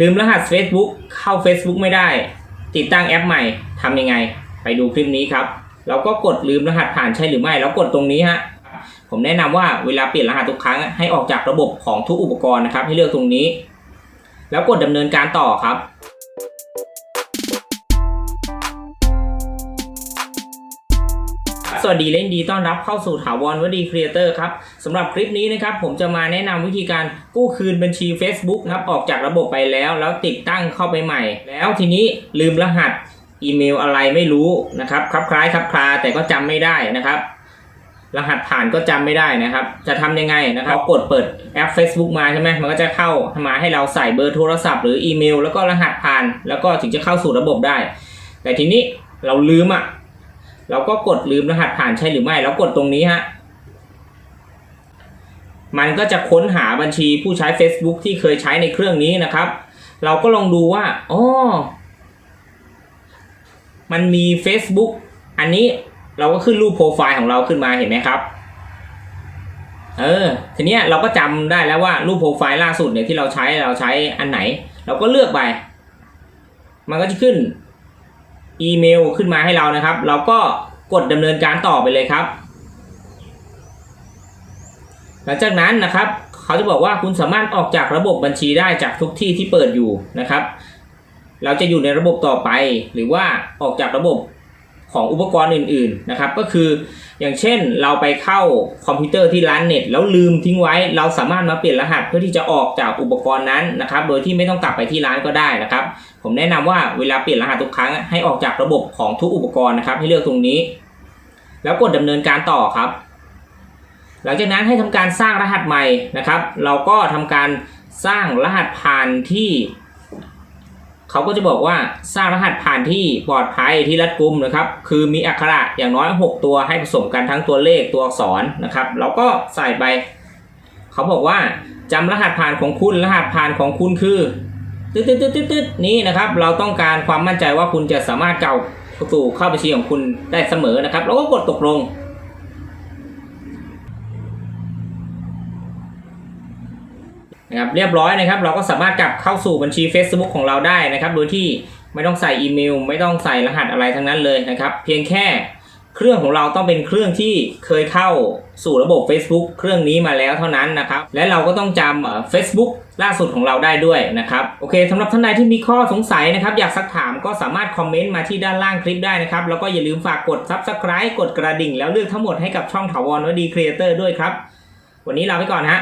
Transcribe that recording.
ลืมรหัส Facebook เข้า Facebook ไม่ได้ ติดตั้งแอปใหม่ทำยังไง ไปดูคลิปนี้ครับ เราก็กดลืมรหัสผ่านใช่หรือไม่ แล้วกดตรงนี้ฮะผมแนะนำว่าเวลาเปลี่ยนรหัสทุกครั้ง ให้ออกจากระบบของทุกอุปกรณ์นะครับ ให้เลือกตรงนี้ แล้วกดดำเนินการต่อครับ สวัสดีเล่นดีต้อนรับเข้าสู่ถาวรวดีครีเอเตอร์ครับสำหรับคลิปนี้นะครับผมจะมาแนะนำวิธีการกู้คืนบัญชี Facebook นะครับออกจากระบบไปแล้ว แล้วติดตั้งเข้าไปใหม่ แล้วทีนี้ลืมรหัสอีเมลอะไรไม่รู้นะครับคลับคล้ายคลับคลาแต่ก็จำไม่ได้นะครับ รหัสผ่านก็จำไม่ได้นะครับ จะทำยังไงนะครับกดเปิดแอป Facebook มาใช่ไหมมันก็จะเข้ามาให้เราใส่เบอร์โทรศัพท์หรืออีเมล แล้วก็รหัสผ่าน แล้วก็ถึงจะเข้าสู่ระบบได้ แต่ทีนี้เราลืมอะ เราก็กดลืมรหัสผ่านใช่หรือไม่ แล้วกดตรงนี้ฮะ มันก็จะค้นหาบัญชีผู้ใช้ Facebook ที่เคยใช้ในเครื่องนี้นะครับ เราก็ลองดูว่าอ๋อมันมี Facebook อันนี้เราก็ขึ้นรูปโปรไฟล์ของเราขึ้นมาเห็นไหมครับ เออ ทีเนี้ยเราก็จำได้แล้วว่ารูปโปรไฟล์ล่าสุดเนี่ยที่เราใช้เราใช้อันไหน เราก็เลือกไป มันก็จะขึ้น อีเมลขึ้นมาให้เรานะครับ เราก็กดดำเนินการต่อไปเลยครับ หลังจากนั้นนะครับ เขาจะบอกว่าคุณสามารถออกจากระบบบัญชีได้จากทุกที่ที่เปิดอยู่นะครับ เราจะอยู่ในระบบต่อไป หรือว่าออกจากระบบ ของอุปกรณ์อื่นๆนะครับก็คืออย่างเช่นเราไปเข้าคอมพิวเตอร์ที่ร้านเน็ตแล้วลืมทิ้งไว้ เราสามารถมาเปลี่ยนรหัสเพื่อที่จะออกจากอุปกรณ์นั้นนะครับโดยที่ไม่ต้องกลับไปที่ร้านก็ได้นะครับ ผมแนะนำว่าเวลาเปลี่ยนรหัสทุกครั้งให้ออกจากระบบของทุกอุปกรณ์นะครับให้เลือกตรงนี้ แล้วกดดำเนินการต่อครับ หลังจากนั้นให้ทำการสร้างรหัสใหม่นะครับ เราก็ทำการสร้างรหัสผ่านที่ เขาก็จะบอกว่าสร้างรหัสผ่านที่ปลอดภัยที่รัดกุมนะครับ คือมีอักขระอย่างน้อย 6 ตัวให้ผสมกันทั้งตัวเลขตัวอักษรนะครับเราก็ใส่ไป เขาบอกว่าจำรหัสผ่านของคุณรหัสผ่านของคุณคือตึ๊ดตึ๊ดตึ๊ดตึ๊ดนี้นะครับ เราต้องการความมั่นใจว่าคุณจะสามารถเก่าสู่เข้าบัญชีของคุณได้เสมอนะครับแล้วก็กดตกลง นะครับเรียบร้อยนะครับ เราก็สามารถกลับเข้าสู่บัญชี Facebook ของเราได้นะครับ โดยที่ไม่ต้องใส่อีเมล ไม่ต้องใส่รหัสอะไรทั้งนั้นเลยนะครับ เพียงแค่เครื่องของเราต้องเป็นเครื่องที่เคยเข้าสู่ระบบ Facebook เครื่องนี้มาแล้วเท่านั้นนะครับ และเราก็ต้องจำเอ่อ Facebook ล่าสุดของเราได้ด้วยนะครับโอเคสำหรับท่านใดที่มีข้อสงสัยนะครับ อยากซักถามก็สามารถคอมเมนต์มาที่ด้านล่างคลิปได้นะครับ แล้วก็อย่าลืมฝากกด Subscribe กดกระดิ่ง แล้วเลือกทั้งหมดให้กับช่องถาวรวดีครีเอเตอร์ด้วยครับ วันนี้ลาไปก่อนฮะ